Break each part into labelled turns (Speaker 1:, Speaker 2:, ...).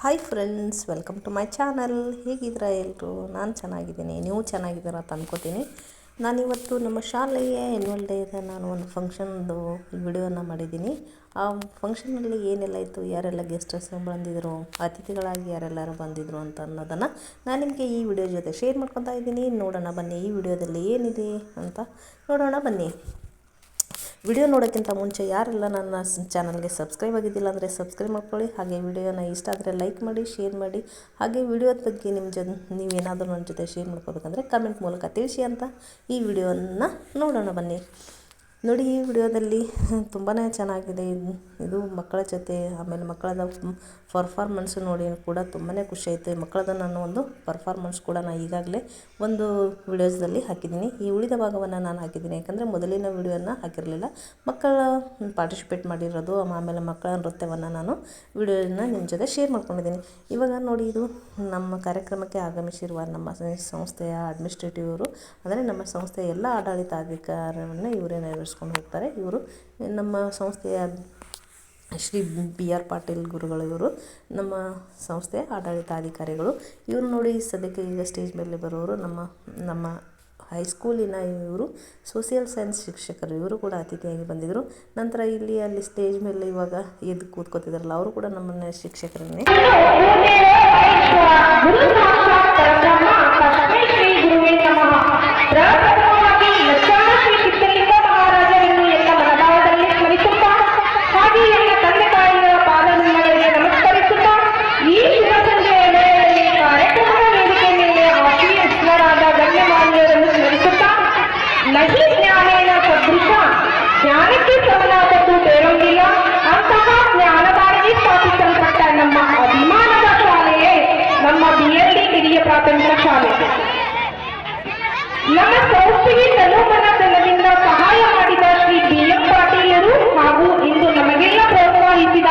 Speaker 1: Hi friends welcome to my channel ಹೇಗಿದ್ದೀರಾ ಎಲ್ಲರೂ ನಾನು ಚೆನ್ನಾಗಿದ್ದೀನಿ. ನೀವು ಚೆನ್ನಾಗಿದ್ದೀರ ಅಂತ ಅಂದ್ಕೋತೀನಿ ನಾನಿವತ್ತು ನಮ್ಮ ಶಾಲೆಯ ಆ್ಯನ್ಯುವಲ್ ಡೇ ಇದೆ ನಾನು ಒಂದು ಫಂಕ್ಷನ್ದು ವಿಡಿಯೋನ ಮಾಡಿದ್ದೀನಿ. ಆ ಫಂಕ್ಷನಲ್ಲಿ ಏನೆಲ್ಲ ಇತ್ತು, ಯಾರೆಲ್ಲ ಗೆಸ್ಟಸ್ ಬಂದಿದ್ದರು ಅತಿಥಿಗಳಾಗಿ ಯಾರೆಲ್ಲರೂ ಬಂದಿದ್ರು ಅಂತ ಅನ್ನೋದನ್ನು ನಾನು ನಿಮಗೆ ಈ ವಿಡಿಯೋ ಜೊತೆ ಶೇರ್ ಮಾಡ್ಕೊತಾ ಇದ್ದೀನಿ. ನೋಡೋಣ ಬನ್ನಿ ಈ ವಿಡಿಯೋದಲ್ಲಿ ಏನಿದೆ ಅಂತ. ನೋಡೋಣ ಬನ್ನಿ. ವಿಡಿಯೋ ನೋಡೋಕ್ಕಿಂತ ಮುಂಚೆ ಯಾರೆಲ್ಲ ನನ್ನ ಚಾನಲ್ಗೆ ಸಬ್ಸ್ಕ್ರೈಬ್ ಆಗಿದ್ದಿಲ್ಲ ಅಂದರೆ ಸಬ್ಸ್ಕ್ರೈಬ್ ಮಾಡ್ಕೊಳ್ಳಿ. ಹಾಗೆ ವಿಡಿಯೋನ ಇಷ್ಟ ಆದರೆ ಲೈಕ್ ಮಾಡಿ, ಶೇರ್ ಮಾಡಿ. ಹಾಗೆ ವಿಡಿಯೋದ ಬಗ್ಗೆ ನಿಮ್ಮ ಜೊ ನೀವೇನಾದರೂ ನನ್ನ ಜೊತೆ ಶೇರ್ ಮಾಡ್ಕೋಬೇಕಂದ್ರೆ ಕಮೆಂಟ್ ಮೂಲಕ ತಿಳಿಸಿ ಅಂತ ಈ ವಿಡಿಯೋನ ನೋಡೋಣ ಬನ್ನಿ. ನೋಡಿ, ಈ ವಿಡಿಯೋದಲ್ಲಿ ತುಂಬಾ ಚೆನ್ನಾಗಿದೆ. ಇದು ಮಕ್ಕಳ ಜೊತೆ, ಆಮೇಲೆ ಮಕ್ಕಳದ ಪರ್ಫಾರ್ಮೆನ್ಸ್ ನೋಡಿ ಕೂಡ ತುಂಬಾ ಖುಷಿ ಆಯಿತು. ಮಕ್ಕಳದ ನಾನು ಒಂದು ಪರ್ಫಾರ್ಮೆನ್ಸ್ ಕೂಡ ನಾನು ಈಗಾಗಲೇ ಒಂದು ವಿಡಿಯೋಸ್ದಲ್ಲಿ ಹಾಕಿದ್ದೀನಿ. ಈ ಉಳಿದ ಭಾಗವನ್ನು ನಾನು ಹಾಕಿದ್ದೀನಿ. ಯಾಕಂದರೆ ಮೊದಲಿನ ವಿಡಿಯೋನ ಹಾಕಿರಲಿಲ್ಲ. ಮಕ್ಕಳ ಪಾರ್ಟಿಸಿಪೇಟ್ ಮಾಡಿರೋದು, ಆಮೇಲೆ ಮಕ್ಕಳ ನೃತ್ಯವನ್ನು ನಾನು ವಿಡಿಯೋನ ನಿಮ್ಮ ಜೊತೆ ಶೇರ್ ಮಾಡ್ಕೊಂಡಿದ್ದೀನಿ. ಇವಾಗ ನೋಡಿ, ಇದು ನಮ್ಮ ಕಾರ್ಯಕ್ರಮಕ್ಕೆ ಆಗಮಿಸಿರುವ ನಮ್ಮ ಸಂಸ್ಥೆಯ ಅಡ್ಮಿನಿಸ್ಟ್ರೇಟಿವ್ ಅವರು, ಅಂದರೆ ನಮ್ಮ ಸಂಸ್ಥೆಯ ಎಲ್ಲ ಆಡಳಿತಾಧಿಕಾರವನ್ನು ಇವರೇ ನೆರವೇರಿಸ್ಕೊಂಡು ಹೋಗ್ತಾರೆ. ಇವರು ನಮ್ಮ ಸಂಸ್ಥೆಯ ಶ್ರೀ ಬಿ ಆರ್ ಪಾಟೀಲ್ ಗುರುಗಳು ಇವರು, ನಮ್ಮ ಸಂಸ್ಥೆಯ ಆಡಳಿತಾಧಿಕಾರಿಗಳು. ಇವರು ನೋಡಿ ಸದ್ಯಕ್ಕೆ ಈಗ ಸ್ಟೇಜ್ ಮೇಲೆ ಬರೋರು ನಮ್ಮ ನಮ್ಮ ಹೈಸ್ಕೂಲಿನ ಇವರು ಸೋಷಿಯಲ್ ಸೈನ್ಸ್ ಶಿಕ್ಷಕರು. ಇವರು ಕೂಡ ಅತಿಥಿಯಾಗಿ ಬಂದಿದ್ದರು ನಂತರ ಇಲ್ಲಿ, ಅಲ್ಲಿ ಸ್ಟೇಜ್ ಮೇಲೆ ಇವಾಗ ಎದ್ದು ಕೂತ್ಕೋತಿದ್ದಾರಲ್ಲ, ಅವರು ಕೂಡ ನಮ್ಮನ್ನ ಶಿಕ್ಷಕರನ್ನೇ.
Speaker 2: ಪ್ರಪ್ರಥಮವಾಗಿ ನಹಿ ಜ್ಞಾನೇನ ಸದೃಶ. ಜ್ಞಾನಕ್ಕೆ ಸಮನಾದದ್ದು ಬೇರೊಂದಿಲ್ಲ. ಅಂತಹ ಜ್ಞಾನದಾರಿಗೆ ಸ್ಥಾಪಿಸಲ್ಪಟ್ಟ ನಮ್ಮ ಅಭಿಮಾನದ ಶಾಲೆಯೇ, ನಮ್ಮ ಬಿಎಲ್ಡಿ ಹಿರಿಯ ಪ್ರಾಥಮಿಕ ಶಾಲೆ. ನಮ್ಮ ಸಂಸ್ಥೆಗೆ ತನುಮನಧನದಿಂದ ಸಹಾಯ ಮಾಡಿದ ಶ್ರೀ ಬಿ ಎಂ ಪಾಟೀಲರು ಹಾಗೂ ಇಂದು ನಮಗೆಲ್ಲ ಪ್ರೋತ್ಸಾಹಿಸಿದ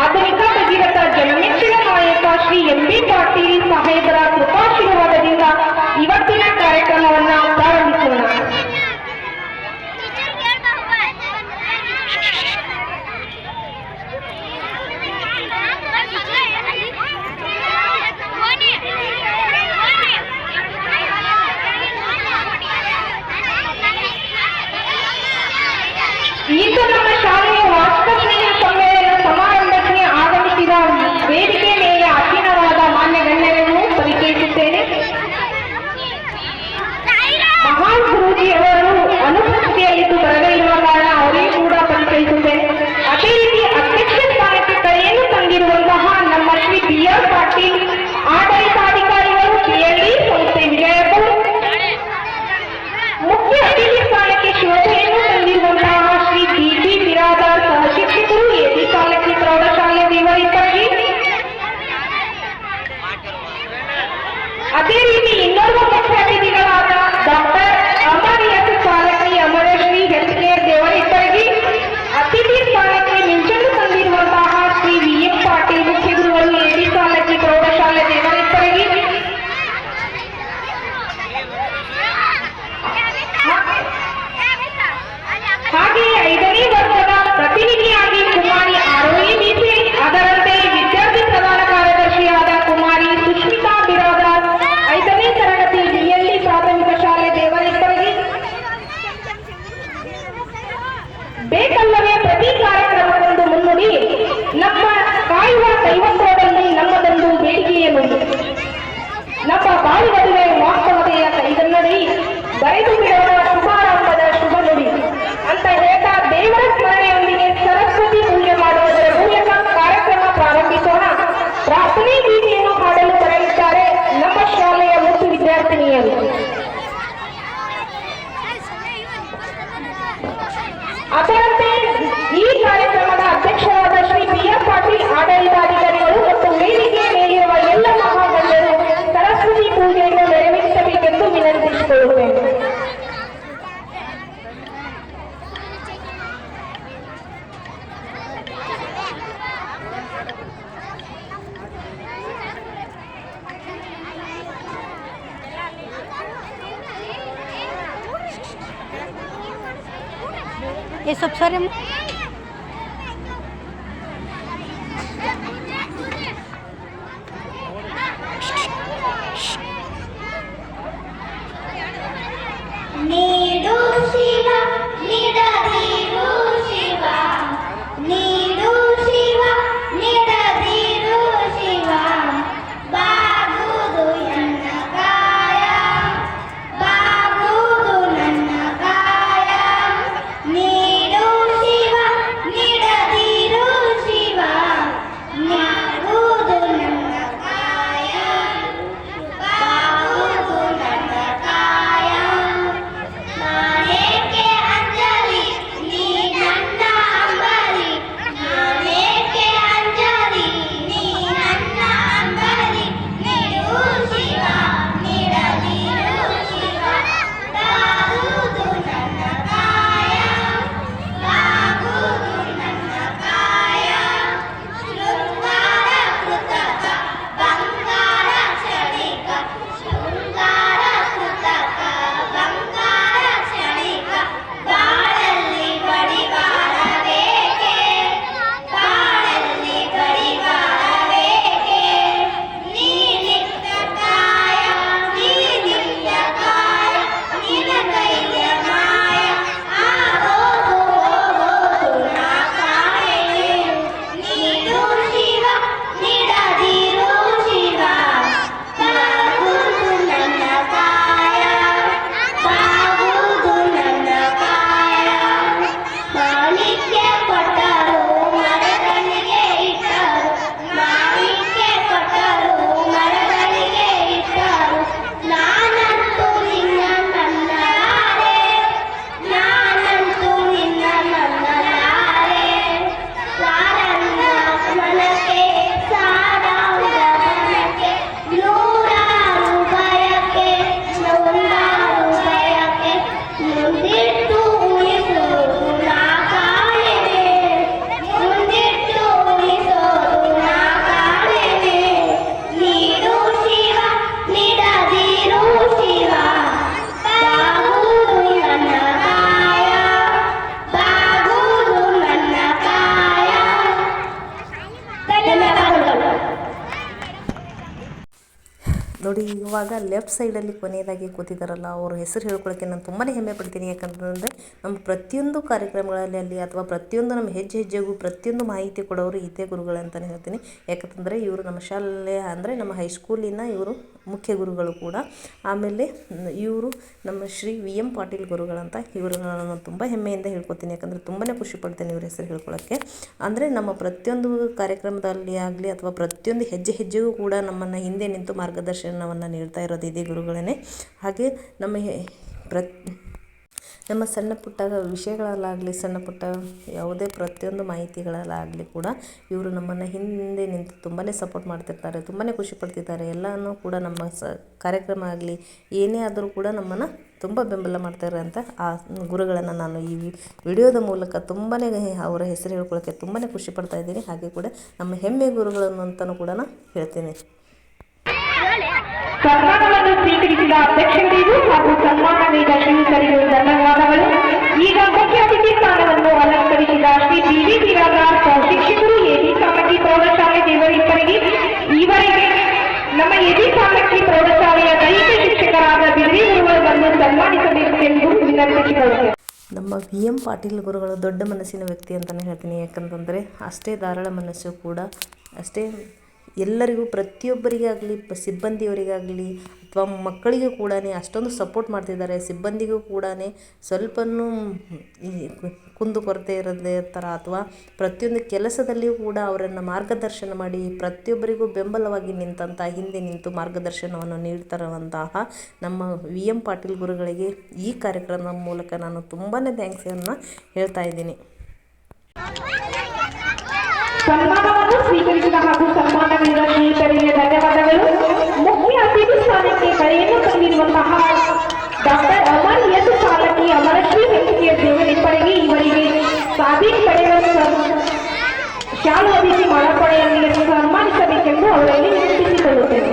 Speaker 2: ಆಧುನಿಕ ಭಗೀರಥ ಜನಮೆಚ್ಚಿನ ನಾಯಕ ಶ್ರೀ ಎಂ ಬಿ ಪಾಟೀಲ್ ಸಾಹೇಬರ ಕೃಪಾಶೀರ್ವಾದದಿಂದ ಇವತ್ತಿನ ಕಾರ್ಯಕ್ರಮವನ್ನ mujeres ಅದೇ ರೀತಿ ಮುಖ್ಯ ಅತಿಥಿಗಳಾದ ಡಾಕ್ಟರ್
Speaker 3: ये सब सारे
Speaker 1: ನೋಡಿ, ಇವಾಗ ಲೆಫ್ಟ್ ಸೈಡಲ್ಲಿ ಕೊನೆಯದಾಗಿ ಕೂತಿದ್ದಾರಲ್ಲ ಅವ್ರ ಹೆಸರು ಹೇಳ್ಕೊಳ್ಳೋಕ್ಕೆ ನಾನು ತುಂಬಾ ಹೆಮ್ಮೆ ಪಡ್ತೀನಿ. ಯಾಕಂತಂದರೆ, ನಮ್ಮ ಪ್ರತಿಯೊಂದು ಕಾರ್ಯಕ್ರಮಗಳಲ್ಲಿ ಅಲ್ಲಿ ಅಥವಾ ಪ್ರತಿಯೊಂದು ನಮ್ಮ ಹೆಜ್ಜೆ ಹೆಜ್ಜೆಗೂ ಪ್ರತಿಯೊಂದು ಮಾಹಿತಿ ಕೊಡೋರು ಇದೇ ಗುರುಗಳು ಅಂತಲೇ ಹೇಳ್ತೀನಿ. ಯಾಕಂತಂದರೆ, ಇವರು ನಮ್ಮ ಶಾಲೆ ಅಂದರೆ ನಮ್ಮ ಹೈಸ್ಕೂಲಿನ ಇವರು ಮುಖ್ಯ ಗುರುಗಳು ಕೂಡ. ಆಮೇಲೆ ಇವರು ನಮ್ಮ ಶ್ರೀ ವಿ ಎಂ ಪಾಟೀಲ್ ಗುರುಗಳಂತ ಇವರು ನಾನು ತುಂಬ ಹೆಮ್ಮೆಯಿಂದ ಹೇಳ್ಕೊತೀನಿ. ಯಾಕಂದರೆ ತುಂಬಾ ಖುಷಿ ಪಡ್ತೇನೆ ಇವ್ರ ಹೆಸರು ಹೇಳ್ಕೊಳ್ಳೋಕ್ಕೆ ಅಂದರೆ ನಮ್ಮ ಪ್ರತಿಯೊಂದು ಕಾರ್ಯಕ್ರಮದಲ್ಲಿ ಆಗಲಿ ಅಥವಾ ಪ್ರತಿಯೊಂದು ಹೆಜ್ಜೆ ಹೆಜ್ಜೆಗೂ ಕೂಡ ನಮ್ಮನ್ನು ಹಿಂದೆ ನಿಂತು ಮಾರ್ಗದರ್ಶನವನ್ನು ನೀಡ್ತಾ ಇರೋದು ಇದೇ ಗುರುಗಳೇ ಹಾಗೆ ನಮ್ಮ ಪ್ರತ್ ನಮ್ಮ ಸಣ್ಣ ಪುಟ್ಟ ವಿಷಯಗಳಲ್ಲಾಗಲಿ, ಸಣ್ಣ ಪುಟ್ಟ ಯಾವುದೇ ಪ್ರತಿಯೊಂದು ಮಾಹಿತಿಗಳಲ್ಲಾಗಲಿ ಕೂಡ ಇವರು ನಮ್ಮನ್ನು ಹಿಂದೆ ನಿಂತು ತುಂಬಾ ಸಪೋರ್ಟ್ ಮಾಡ್ತಿರ್ತಾರೆ ತುಂಬಾ ಖುಷಿ ಪಡ್ತಿದ್ದಾರೆ ಎಲ್ಲನೂ ಕೂಡ ನಮ್ಮ ಸ, ಕಾರ್ಯಕ್ರಮ ಆಗಲಿ, ಏನೇ ಆದರೂ ಕೂಡ ನಮ್ಮನ್ನು ತುಂಬ ಬೆಂಬಲ ಮಾಡ್ತಾರೆ ಅಂತ ಆ ಗುರುಗಳನ್ನು ನಾನು ಈ ವಿಡಿಯೋದ ಮೂಲಕ ತುಂಬಾ ಅವರ ಹೆಸರು ಹೇಳ್ಕೊಳ್ಳೋಕ್ಕೆ ತುಂಬಾ ಖುಷಿ ಪಡ್ತಾ ಇದ್ದೀನಿ. ಹಾಗೆ ಕೂಡ ನಮ್ಮ ಹೆಮ್ಮೆ ಗುರುಗಳನ್ನು ಅಂತಲೂ ಕೂಡ ಹೇಳ್ತೀನಿ.
Speaker 2: ಸನ್ಮಾನವನ್ನು ಸ್ವೀಕರಿಸಿದ ಅಧ್ಯಕ್ಷರಿಗೂ ಹಾಗೂ ಸನ್ಮಾನ ನೀಡಿದ ಶ್ರೀಕರಿಗೂ ಧನ್ಯವಾದಗಳು. ಈಗ ಮುಖ್ಯ ಅತಿಥಿ ಸ್ಥಾನವನ್ನು ಅಲಂಕರಿಸಿದ ಶ್ರೀ ಬಿ ಬಿರಾದಾರ್ ಶಿಕ್ಷಕರು ಎದಿ ಸಾಮಗ್ರಿ ಪ್ರೌಢಶಾಲೆ ದೇವರಿಬ್ಬರಿಗೆ ಈವರೆಗೆ ನಮ್ಮ ಎದಿ ಸಾಮಗ್ರಿ ಪ್ರೌಢಶಾಲೆಯ ದೈಹಿಕ ಶಿಕ್ಷಕರಾದ ಬಿದ್ರಿ ಗುರುಗಳನ್ನು ಸನ್ಮಾನಿಸಬೇಕು ಸನ್ಮಾನಿಸಬೇಕೆಂದು ವಿನಂತಿಸಿಕೊಳ್ಳುತ್ತೇವೆ
Speaker 1: ನಮ್ಮ ವಿ ಎಂ ಪಾಟೀಲ್ ಗುರುಗಳು ದೊಡ್ಡ ಮನಸ್ಸಿನ ವ್ಯಕ್ತಿ ಅಂತಲೇ ಹೇಳ್ತೀನಿ. ಯಾಕಂತಂದರೆ ಅಷ್ಟೇ ಧಾರಾಳ ಮನಸ್ಸು ಕೂಡ, ಅಷ್ಟೇ ಎಲ್ಲರಿಗೂ, ಪ್ರತಿಯೊಬ್ಬರಿಗಾಗಲಿ, ಪ, ಸಿಬ್ಬಂದಿಯವರಿಗಾಗಲಿ ಅಥವಾ ಮಕ್ಕಳಿಗೂ ಕೂಡ ಅಷ್ಟೊಂದು ಸಪೋರ್ಟ್ ಮಾಡ್ತಿದ್ದಾರೆ. ಸಿಬ್ಬಂದಿಗೂ ಕೂಡ ಸ್ವಲ್ಪನೂ ಈ ಕುಂದು ಕೊರತೆ ಇರದೇ ಥರ ಅಥವಾ ಪ್ರತಿಯೊಂದು ಕೆಲಸದಲ್ಲಿಯೂ ಕೂಡ ಅವರನ್ನು ಮಾರ್ಗದರ್ಶನ ಮಾಡಿ, ಪ್ರತಿಯೊಬ್ಬರಿಗೂ ಬೆಂಬಲವಾಗಿ ನಿಂತಂಥ ಹಿಂದೆ ನಿಂತು ಮಾರ್ಗದರ್ಶನವನ್ನು ನೀಡ್ತಾರಂತಹ ನಮ್ಮ ವಿ ಎಂ ಪಾಟೀಲ್ ಗುರುಗಳಿಗೆ ಈ ಕಾರ್ಯಕ್ರಮದ ಮೂಲಕ ನಾನು ತುಂಬಾ ಥ್ಯಾಂಕ್ಸನ್ನು ಹೇಳ್ತಾ ಇದ್ದೀನಿ.
Speaker 2: ಸನ್ಮಾನವನ್ನು ಸ್ವೀಕರಿಸಿದ ಹಾಗೂ ಸನ್ಮಾನ ನೀಡಿದ ಸ್ನೇಹಿತರಿಗೆ ಧನ್ಯವಾದಗಳು. ಮುಖ್ಯ ಅತಿಥಿ ಸ್ಥಾನಕ್ಕೆ ಕರೆಯನ್ನು ತಂದಿರುವಂತಹ ಡಾಕ್ಟರ್ ಅಮರ್ ಎಸ್ ಸಾಲಕಿ ಅಮರಶ್ರೀ ವೆಂಕಟೇಶ ದೇವರಿಬ್ಬರಿಗೆ ಇವರಿಗೆ ಸಾಧೀನ್ ಪಡೆಯುವ ಶಾಲು ಹೊದಿಸಿ ಮಳಪಡೆಯಲ್ಲಿ ಸನ್ಮಾನಿಸಬೇಕೆಂದು ಅವರಲ್ಲಿ ವಿನಂತಿಸಿಕೊಳ್ಳುತ್ತೇನೆ.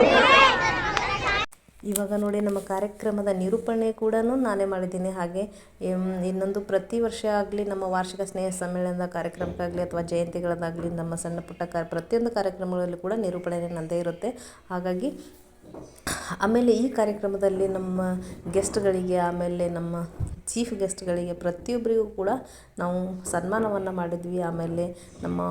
Speaker 1: ಇವಾಗ ನೋಡಿ ನಮ್ಮ ಕಾರ್ಯಕ್ರಮದ ನಿರೂಪಣೆ ಕೂಡ ನಾನೇ ಮಾಡಿದ್ದೀನಿ. ಹಾಗೆ ಇನ್ನೊಂದು ಪ್ರತಿ ವರ್ಷ ಆಗಲಿ, ನಮ್ಮ ವಾರ್ಷಿಕ ಸ್ನೇಹ ಸಮ್ಮೇಳನದ ಕಾರ್ಯಕ್ರಮಕ್ಕಾಗಲಿ ಅಥವಾ ಜಯಂತಿಗಳದ್ದಾಗಲಿ, ನಮ್ಮ ಸಣ್ಣ ಪುಟ್ಟ ಕಾರ್ಯ ಪ್ರತಿಯೊಂದು ಕಾರ್ಯಕ್ರಮಗಳಲ್ಲೂ ಕೂಡ ನಿರೂಪಣೆ ನನ್ನದೇ ಇರುತ್ತೆ. ಹಾಗಾಗಿ, ಆಮೇಲೆ ಈ ಕಾರ್ಯಕ್ರಮದಲ್ಲಿ ನಮ್ಮ ಗೆಸ್ಟ್ಗಳಿಗೆ, ಆಮೇಲೆ ನಮ್ಮ ಚೀಫ್ ಗೆಸ್ಟ್ಗಳಿಗೆ ಪ್ರತಿಯೊಬ್ಬರಿಗೂ ಕೂಡ ನಾವು ಸನ್ಮಾನವನ್ನು ಮಾಡಿದ್ವಿ. ಆಮೇಲೆ ನಮ್ಮ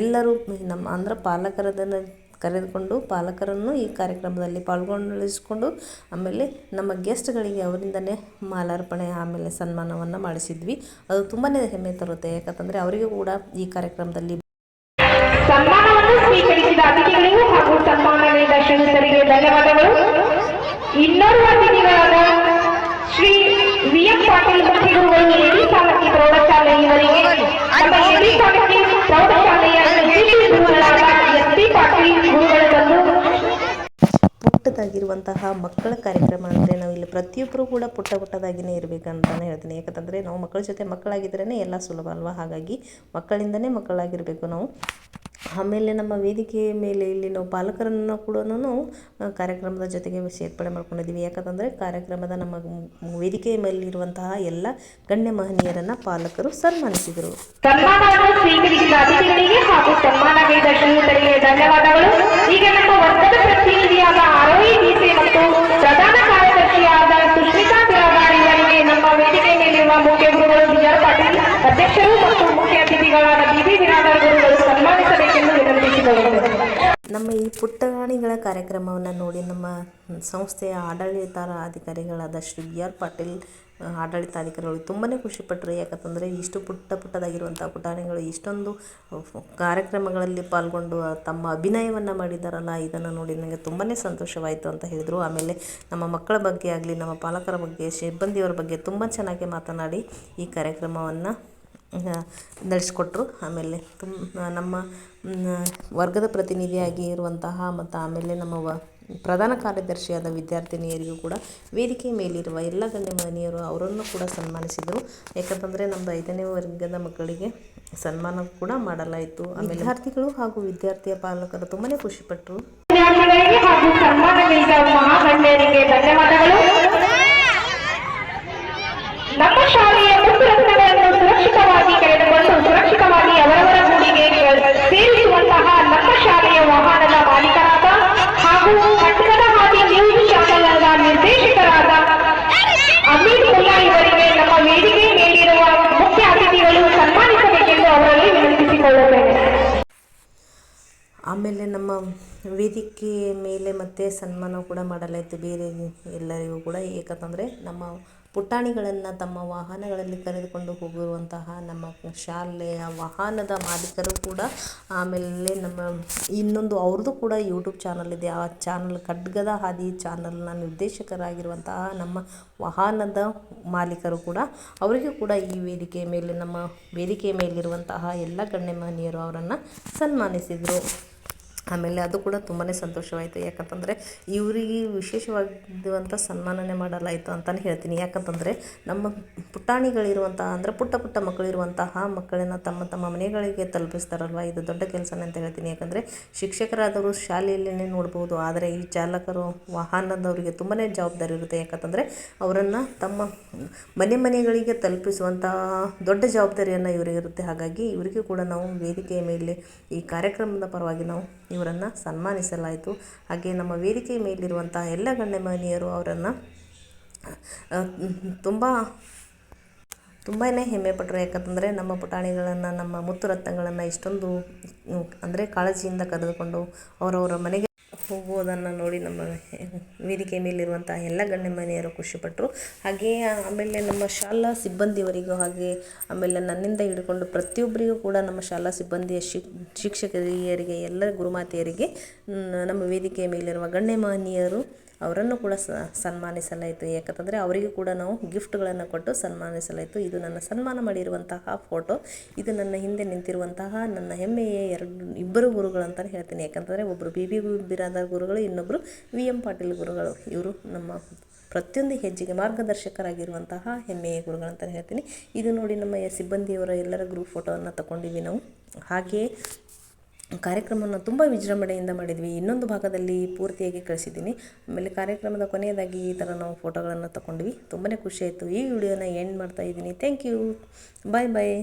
Speaker 1: ಎಲ್ಲರೂ ನಮ್ಮ ಅಂದ್ರೆ ಪಾಲಕರದನ್ನು ಕರೆದುಕೊಂಡು ಪಾಲಕರನ್ನು ಈ ಕಾರ್ಯಕ್ರಮದಲ್ಲಿ ಪಾಲ್ಗೊಳ್ಳಿಸಿಕೊಂಡು ಆಮೇಲೆ ನಮ್ಮ ಗೆಸ್ಟ್ಗಳಿಗೆ ಅವರಿಂದನೇ ಮಾಲಾರ್ಪಣೆ, ಆಮೇಲೆ ಸನ್ಮಾನವನ್ನು ಮಾಡಿಸಿದ್ವಿ. ಅದು ತುಂಬಾ ಹೆಮ್ಮೆ ತರುತ್ತೆ. ಯಾಕಂತಂದರೆ ಅವರಿಗೂ ಕೂಡ ಈ ಕಾರ್ಯಕ್ರಮದಲ್ಲಿ
Speaker 2: ಸನ್ಮಾನವನ್ನು ಸ್ವೀಕರಿಸಿದ ಅತಿಥಿಗಳಿಗೂ ಹಾಗೂ ಸನ್ಮಾನ ನೀಡಿದ ಶ್ರೀಯುತರಿಗೆ ಧನ್ಯವಾದಗಳು. ಇನ್ನೋರ್ವ ಅತಿಥಿಗಳಾದ ಶ್ರೀ ವಿ ಎಂ ಪಾಟೀಲ್ ಮುಖ್ಯಗುರುಗಳು ಸಾಲಕಿ ಪ್ರೌಢಶಾಲೆ ಇವರಿಗೆ, ನಮ್ಮ
Speaker 1: ಪುಟ್ಟದಾಗಿರುವಂತಹ ಮಕ್ಕಳ ಕಾರ್ಯಕ್ರಮ ಅಂದರೆ ನಾವು ಇಲ್ಲಿ ಪ್ರತಿಯೊಬ್ಬರು ಕೂಡ ಪುಟ್ಟ ಪುಟ್ಟದಾಗಿಯೇ ಇರಬೇಕಂತಲೇ ಹೇಳ್ತೀನಿ. ಯಾಕಂತಂದರೆ ನಾವು ಮಕ್ಕಳ ಜೊತೆ ಮಕ್ಕಳಾಗಿದ್ರೇ ಎಲ್ಲ ಸುಲಭ ಅಲ್ವಾ? ಹಾಗಾಗಿ ಮಕ್ಕಳಿಂದನೇ ಮಕ್ಕಳಾಗಿರಬೇಕು ನಾವು. ಆಮೇಲೆ ನಮ್ಮ ವೇದಿಕೆಯ ಮೇಲೆ ಇಲ್ಲಿ ನಾವು ಪಾಲಕರನ್ನು ಕೂಡ ಕಾರ್ಯಕ್ರಮದ ಜೊತೆಗೆ ಸೇರ್ಪಡೆ ಮಾಡ್ಕೊಂಡಿದ್ದೀವಿ. ಯಾಕಂತಂದರೆ ಕಾರ್ಯಕ್ರಮದ ನಮ್ಮ ವೇದಿಕೆಯ ಮೇಲಿರುವಂತಹ ಎಲ್ಲ ಗಣ್ಯ ಮಹನೀಯರನ್ನು ಪಾಲಕರು ಸನ್ಮಾನಿಸಿದರು. ಪುಟ್ಟರಾಣಿಗಳ ಕಾರ್ಯಕ್ರಮವನ್ನು ನೋಡಿ ನಮ್ಮ ಸಂಸ್ಥೆಯ ಆಡಳಿತಾಧಿಕಾರಿಗಳಾದ ಶ್ರೀ ಬಿ ಆರ್ ಪಾಟೀಲ್ ಆಡಳಿತಾಧಿಕಾರಿಗಳು ತುಂಬಾ ಖುಷಿಪಟ್ಟರು ಯಾಕಂತಂದರೆ ಇಷ್ಟು ಪುಟ್ಟ ಪುಟ್ಟದಾಗಿರುವಂಥ ಪುಟಾಣಿಗಳು ಇಷ್ಟೊಂದು ಕಾರ್ಯಕ್ರಮಗಳಲ್ಲಿ ಪಾಲ್ಗೊಂಡು ತಮ್ಮ ಅಭಿನಯವನ್ನು ಮಾಡಿದ್ದಾರಲ್ಲ ಇದನ್ನು ನೋಡಿ ನನಗೆ ತುಂಬಾ ಸಂತೋಷವಾಯಿತು ಅಂತ ಹೇಳಿದರು. ಆಮೇಲೆ ನಮ್ಮ ಮಕ್ಕಳ ಬಗ್ಗೆ ಆಗಲಿ, ನಮ್ಮ ಪಾಲಕರ ಬಗ್ಗೆ, ಸಿಬ್ಬಂದಿಯವರ ಬಗ್ಗೆ ತುಂಬ ಚೆನ್ನಾಗಿ ಮಾತನಾಡಿ ಈ ಕಾರ್ಯಕ್ರಮವನ್ನು ನಡೆಸ್ಕೊಟ್ರು. ಆಮೇಲೆ ತುಮ್ ನಮ್ಮ ವರ್ಗದ ಪ್ರತಿನಿಧಿಯಾಗಿ ಇರುವಂತಹ ಮತ್ತು ಆಮೇಲೆ ನಮ್ಮ ವ, ಪ್ರಧಾನ ಕಾರ್ಯದರ್ಶಿಯಾದ ವಿದ್ಯಾರ್ಥಿನಿಯರಿಗೂ ಕೂಡ ವೇದಿಕೆ ಮೇಲಿರುವ ಎಲ್ಲ ಗಣ್ಯ ಮಹನೀಯರು ಅವರನ್ನು ಕೂಡ ಸನ್ಮಾನಿಸಿದರು. ಯಾಕಂತಂದರೆ ನಮ್ಮ ಐದನೇ ವರ್ಗದ ಮಕ್ಕಳಿಗೆ ಸನ್ಮಾನ ಕೂಡ ಮಾಡಲಾಯಿತು. ಆಮೇಲೆ ವಿದ್ಯಾರ್ಥಿಗಳು ಹಾಗೂ ವಿದ್ಯಾರ್ಥಿಯ ಪಾಲಕರು ತುಂಬಾ ಖುಷಿಪಟ್ಟರು
Speaker 2: ಧನ್ಯವಾದಗಳು.
Speaker 1: ಆಮೇಲೆ ನಮ್ಮ ವೇದಿಕೆ ಮೇಲೆ ಮತ್ತೆ ಸನ್ಮಾನ ಕೂಡ ಮಾಡಲಾಯಿತು. ಬೇರೆ ಎಲ್ಲರಿಗೂ ಕೂಡ. ಏಕಂತಂದರೆ ನಮ್ಮ ಪುಟಾಣಿಗಳನ್ನು ತಮ್ಮ ವಾಹನಗಳಲ್ಲಿ ಕರೆದುಕೊಂಡು ಹೋಗಿರುವಂತಹ ನಮ್ಮ ಶಾಲೆಯ ವಾಹನದ ಮಾಲೀಕರು ಕೂಡ ಆಮೇಲೆ ನಮ್ಮ ಇನ್ನೊಂದು ಅವ್ರದ್ದು ಕೂಡ ಯೂಟ್ಯೂಬ್ ಚಾನಲ್ ಇದೆ. ಆ ಚಾನಲ್ ಖಡ್ಗದ ಹಾದಿ ಚಾನಲ್ನ ನಿರ್ದೇಶಕರಾಗಿರುವಂತಹ ನಮ್ಮ ವಾಹನದ ಮಾಲೀಕರು ಕೂಡ ಅವರಿಗೂ ಕೂಡ ಈ ವೇದಿಕೆ ಮೇಲೆ, ನಮ್ಮ ವೇದಿಕೆ ಮೇಲಿರುವಂತಹ ಎಲ್ಲ ಗಣ್ಯಮಾನ್ಯರು ಅವರನ್ನು ಸನ್ಮಾನಿಸಿದರು. ಆಮೇಲೆ ಅದು ಕೂಡ ತುಂಬಾ ಸಂತೋಷವಾಯಿತು. ಯಾಕಂತಂದರೆ ಇವರಿಗೆ ವಿಶೇಷವಾಗಿರುವಂಥ ಸನ್ಮಾನನೆ ಮಾಡಲಾಯಿತು ಅಂತಲೇ ಹೇಳ್ತೀನಿ. ಯಾಕಂತಂದರೆ ನಮ್ಮ ಪುಟಾಣಿಗಳಿರುವಂತಹ ಅಂದರೆ ಪುಟ್ಟ ಪುಟ್ಟ ಮಕ್ಕಳಿರುವಂತಹ ಮಕ್ಕಳನ್ನು ತಮ್ಮ ತಮ್ಮ ಮನೆಗಳಿಗೆ ತಲುಪಿಸ್ತಾರಲ್ವ? ಇದು ದೊಡ್ಡ ಕೆಲಸನೇ ಅಂತ ಹೇಳ್ತೀನಿ. ಯಾಕಂದರೆ ಶಿಕ್ಷಕರಾದವರು ಶಾಲೆಯಲ್ಲೇ ನೋಡ್ಬೋದು. ಆದರೆ ಈ ಚಾಲಕರು, ವಾಹನದವರಿಗೆ ತುಂಬಾ ಜವಾಬ್ದಾರಿ ಇರುತ್ತೆ. ಯಾಕಂತಂದರೆ ಅವರನ್ನು ತಮ್ಮ ಮನೆ ಮನೆಗಳಿಗೆ ತಲುಪಿಸುವಂತಹ ದೊಡ್ಡ ಜವಾಬ್ದಾರಿಯನ್ನು ಇವರಿಗಿರುತ್ತೆ ಹಾಗಾಗಿ ಇವರಿಗೂ ಕೂಡ ನಾವು ವೇದಿಕೆಯ ಮೇಲೆ ಈ ಕಾರ್ಯಕ್ರಮದ ಪರವಾಗಿ ನಾವು ಇವರನ್ನು ಸನ್ಮಾನಿಸಲಾಯಿತು. ಹಾಗೆ ನಮ್ಮ ವೇದಿಕೆ ಮೇಲಿರುವಂಥ ಎಲ್ಲ ಗಣ್ಯಮಾನ್ಯರು ಅವರನ್ನು ತುಂಬ ತುಂಬಾ ಹೆಮ್ಮೆ ಪಟ್ಟರು ಯಾಕಂತಂದರೆ ನಮ್ಮ ಪುಟಾಣಿಗಳನ್ನು, ನಮ್ಮ ಮುತ್ತು ರತ್ನಗಳನ್ನು ಇಷ್ಟೊಂದು, ಅಂದರೆ ಕಾಳಜಿಯಿಂದ ಕರೆದುಕೊಂಡು ಅವರವರ ಮನೆಗೆ ಹೋಗುವುದನ್ನು ನೋಡಿ ನಮ್ಮ ವೇದಿಕೆ ಮೇಲಿರುವಂಥ ಎಲ್ಲ ಗಣ್ಯಮಾನ್ಯರು ಖುಷಿಪಟ್ಟರು ಹಾಗೆಯೇ ಆಮೇಲೆ ನಮ್ಮ ಶಾಲಾ ಸಿಬ್ಬಂದಿಯವರಿಗೂ ಹಾಗೆ ಆಮೇಲೆ ನನ್ನಿಂದ ಹಿಡ್ಕೊಂಡು ಪ್ರತಿಯೊಬ್ಬರಿಗೂ ಕೂಡ ನಮ್ಮ ಶಾಲಾ ಸಿಬ್ಬಂದಿಯ ಶಿಕ್ ಶಿಕ್ಷಕಿಯರಿಗೆ, ಎಲ್ಲ ಗುರುಮಾತೆಯರಿಗೆ ನಮ್ಮ ವೇದಿಕೆಯ ಮೇಲಿರುವ ಗಣ್ಯಮಾನ್ಯರು ಅವರನ್ನು ಕೂಡ ಸನ್ಮಾನಿಸಲಾಯಿತು. ಯಾಕಂತಂದರೆ ಅವರಿಗೂ ಕೂಡ ನಾವು ಗಿಫ್ಟ್ಗಳನ್ನು ಕೊಟ್ಟು ಸನ್ಮಾನಿಸಲಾಯಿತು. ಇದು ನನ್ನ ಸನ್ಮಾನ ಮಾಡಿರುವಂತಹ ಫೋಟೋ. ಇದು ನನ್ನ ಹಿಂದೆ ನಿಂತಿರುವಂತಹ ನನ್ನ ಹೆಮ್ಮೆಯ ಎರಡು ಇಬ್ಬರು ಗುರುಗಳು ಅಂತಲೇ ಹೇಳ್ತೀನಿ. ಯಾಕಂತಂದರೆ ಒಬ್ಬರು ಬಿ ಬಿ ಬಿರಾದಾರ್ ಗುರುಗಳು ಇನ್ನೊಬ್ಬರು ವಿ ಎಂ ಪಾಟೀಲ್ ಗುರುಗಳು. ಇವರು ನಮ್ಮ ಪ್ರತಿಯೊಂದು ಹೆಜ್ಜೆಗೆ ಮಾರ್ಗದರ್ಶಕರಾಗಿರುವಂತಹ ಹೆಮ್ಮೆಯ ಗುರುಗಳು ಅಂತಲೇ ಹೇಳ್ತೀನಿ. ಇದು ನೋಡಿ ನಮ್ಮ ಸಿಬ್ಬಂದಿಯವರ ಎಲ್ಲರ ಗ್ರೂಪ್ ಫೋಟೋವನ್ನು ತಗೊಂಡಿವಿ ನಾವು. ಹಾಗೆಯೇ ಕಾರ್ಯಕ್ರಮವನ್ನು ತುಂಬ ವಿಜೃಂಭಣೆಯಿಂದ ಮಾಡಿದ್ವಿ. ಇನ್ನೊಂದು ಭಾಗದಲ್ಲಿ ಪೂರ್ತಿಯಾಗಿ ಕಳಿಸಿದ್ದೀನಿ. ಆಮೇಲೆ ಕಾರ್ಯಕ್ರಮದ ಕೊನೆಯದಾಗಿ ಈ ಥರ ನಾವು ಫೋಟೋಗಳನ್ನು ತಗೊಂಡ್ವಿ ತುಂಬಾ ಖುಷಿಯಾಯಿತು ಈ ವಿಡಿಯೋನ ಎಂಡ್ ಮಾಡ್ತಾ ಇದ್ದೀನಿ. Thank you bye bye